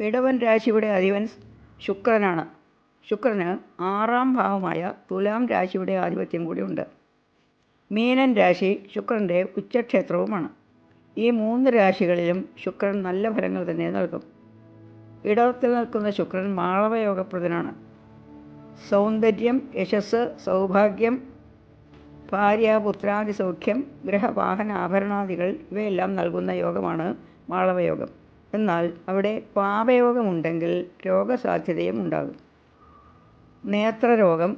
ഇടവൻ രാശിയുടെ അധിപൻ ശുക്രനാണ്. ശുക്രന് ആറാം ഭാവമായ തുലാം രാശിയുടെ ആധിപത്യം കൂടിയുണ്ട് മീനൻ രാശി ശുക്രന്റെ ഉച്ചക്ഷേത്രവുമാണ്. ഈ മൂന്ന് രാശികളിലും ശുക്രൻ നല്ല ഫലങ്ങൾ തന്നെ നൽകും. ഇടവത്തിൽ നിൽക്കുന്ന ശുക്രൻ മാളവയോഗപ്രദനാണ്. സൗന്ദര്യം യശസ് സൗഭാഗ്യം ഭാര്യ സൗഖ്യം ഗ്രഹവാഹന ആഭരണാദികൾ ഇവയെല്ലാം നൽകുന്ന യോഗമാണ് മാളവയോഗം. എന്നാൽ അവിടെ പാപയോഗമുണ്ടെങ്കിൽ രോഗസാധ്യതയും ഉണ്ടാകും. നേത്രരോഗം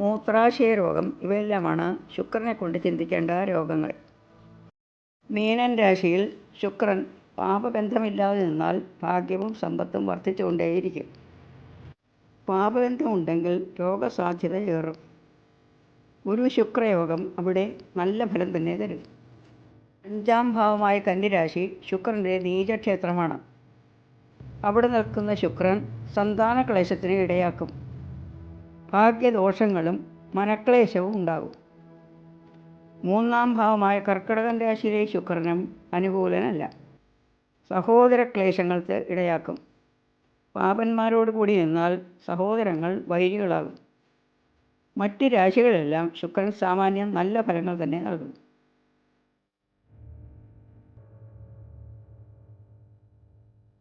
മൂത്രാശയ രോഗം ഇവയെല്ലാമാണ് ശുക്രനെ കൊണ്ട് ചിന്തിക്കേണ്ട രോഗങ്ങൾ. മീനൻ രാശിയിൽ ശുക്രൻ പാപബന്ധമില്ലാതെ നിന്നാൽ ഭാഗ്യവും സമ്പത്തും വർദ്ധിച്ചുകൊണ്ടേയിരിക്കും. പാപബന്ധമുണ്ടെങ്കിൽ രോഗസാധ്യത ഏറും. ഒരു ശുക്രയോഗം അവിടെ നല്ല ഫലം തന്നെ തരും. അഞ്ചാം ഭാവമായ കന്നിരാശി ശുക്രന്റെ നീചക്ഷേത്രമാണ്. അവിടെ നിൽക്കുന്ന ശുക്രൻ സന്താന ക്ലേശത്തിന് ഇടയാക്കും. ഭാഗ്യദോഷങ്ങളും മനക്ലേശവും ഉണ്ടാകും. മൂന്നാം ഭാവമായ കർക്കിടകൻ രാശിയിലെ ശുക്രനും അനുകൂലനല്ല. സഹോദര ക്ലേശങ്ങൾക്ക് ഇടയാക്കും. പാപന്മാരോട് കൂടി നിന്നാൽ സഹോദരങ്ങൾ വൈരികളാകും. മറ്റ് രാശികളെല്ലാം ശുക്രൻ സാമാന്യം നല്ല ഫലങ്ങൾ തന്നെ നൽകും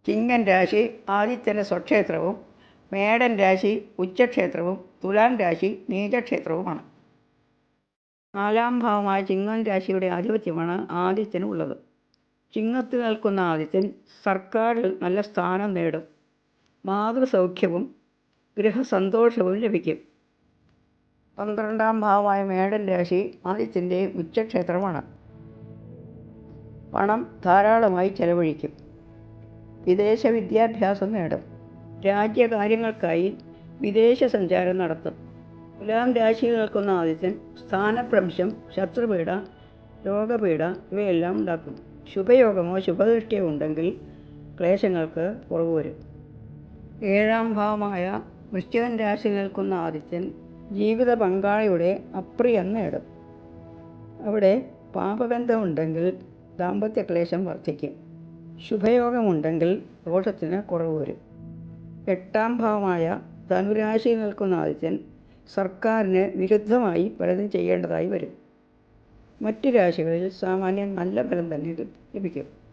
ചിങ്ങൻ രാശി ആദിത്യന്റെ സ്വക്ഷേത്രവും മേടൻ രാശി ഉച്ചക്ഷേത്രവും തുലാൻ രാശി നീചക്ഷേത്രവുമാണ്. നാലാം ഭാവമായ ചിങ്ങൻ രാശിയുടെ ആധിപത്യമാണ് ആദിത്യന് ഉള്ളത്. ചിങ്ങത്ത് നിൽക്കുന്ന ആദിത്യൻ സർക്കാരിൽ നല്ല സ്ഥാനം നേടും. മാതൃസൗഖ്യവും ഗൃഹസന്തോഷവും ലഭിക്കും. പന്ത്രണ്ടാം ഭാവമായ മേടൻ രാശി ആദിത്യന്റെ ഉച്ചക്ഷേത്രമാണ്. പണം ധാരാളമായി ചെലവഴിക്കും. വിദേശ വിദ്യാഭ്യാസം നേടും. രാജ്യകാര്യങ്ങൾക്കായി വിദേശ സഞ്ചാരം നടത്തും. തുലാം രാശിയിൽ നിൽക്കുന്ന ആദിത്യൻ സ്ഥാനഭ്രംശം ശത്രുപീഡ രോഗപീഡ ഇവയെല്ലാം ഉണ്ടാക്കും. ശുഭയോഗമോ ശുഭദൃഷ്ടിയോ ഉണ്ടെങ്കിൽ ക്ലേശങ്ങൾക്ക് കുറവ് വരും. ഏഴാം ഭാവമായ വൃശ്ചികൻ രാശി നിൽക്കുന്ന ആദിത്യൻ ജീവിത പങ്കാളിയുടെ അപ്രിയം നേടും. അവിടെ പാപബന്ധമുണ്ടെങ്കിൽ ദാമ്പത്യ ക്ലേശം വർദ്ധിക്കും. ശുഭയോഗമുണ്ടെങ്കിൽ ദോഷത്തിന് കുറവ് വരും. എട്ടാം ഭാവമായ ധനുരാശിയിൽ നിൽക്കുന്ന ആദിത്യൻ സർക്കാരിന് വിരുദ്ധമായി പലതും ചെയ്യേണ്ടതായി വരും. മറ്റു രാശികളിൽ സാമാന്യം നല്ല ഫലം തന്നെ ലഭിക്കും.